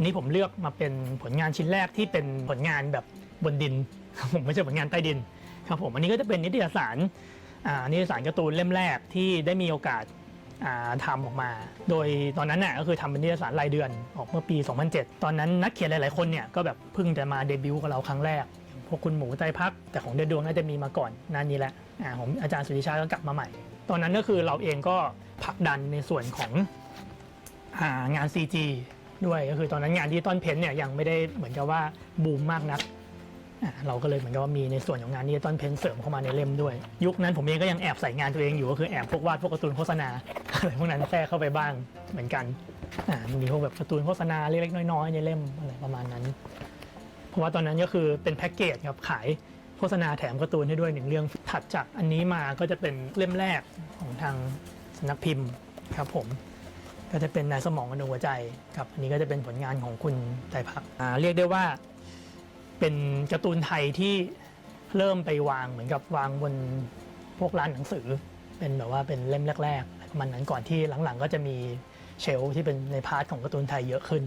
นี่ผมเลือกมาเป็นผลงานชิ้นแรกที่เป็นผลงานแบบบนดิน ผมไม่ใช่ผลงานใต้ดินครับผมอันนี้ก็จะเป็นนิตยสารนิตยสารการ์ตูนเล่มแรกที่ได้มีโอกาสทำออกมา โดยตอนนั้นน่ะก็คือทำเป็นนิตยสารรายเดือนออกเมื่อปี 2007 ตอนนั้นนักเขียนหลาย ๆ คนเนี่ยก็แบบเพิ่งจะมาเดบิวต์กับเราครั้งแรก พวกคุณหมูไตรพัก แต่ของเดือนดวงน่าจะมีมาก่อนนานนี้แหละอ่าผมอาจารย์สุริชาก็กลับมาใหม่ ตอนนั้นก็คือเราเองก็ผลักดันในส่วนของอางาน CG ด้วยก็คือตอนนั้นงานดิจิตอลเพนเนี่ยยังไม่ได้เหมือนกับว่าบูมมากนักอ่าเราก็เลยเหมือนกับว่ามีในส่วนของงานดิจิตอลเพนเสริมเข้ามาในเล่มด้วย ยุคนั้นผมเองก็ยังแอบใส่งานตัวเองอยู่ก็คือแอบพวกวาดพวกการ์ตูนโฆษณาอะไรพวกนั้นแทรกเข้าไปบ้างเหมือนกันอ่ามีพวกแบบการ์ตูนโฆษณาเล็กๆน้อยๆในเล่มอะไรประมาณนั้น เพราะว่าตอนนั้นก็คือเป็นแพ็กเกจครับขายโฆษณาแถมการ์ตูนให้ด้วยหนึ่งเรื่องถัดจากอันนี้มาก็จะเป็นเล่มแรกของทางสำนักพิมพ์ครับผม ก็จะเป็นในสมองกับหัวใจครับอันนี้ก็จะเป็นผลงานของคุณไตพักอ่าเรียกได้ว่าเป็นการ์ตูนไทยที่เริ่มไปวางเหมือนกับวางบนพวกร้านหนังสือ เป็นแบบว่าเป็นเล่มแรกๆประมาณนั้นก่อนที่หลังๆ ก็จะมีเชลที่เป็นในพาร์ทของการ์ตูนไทยเยอะขึ้น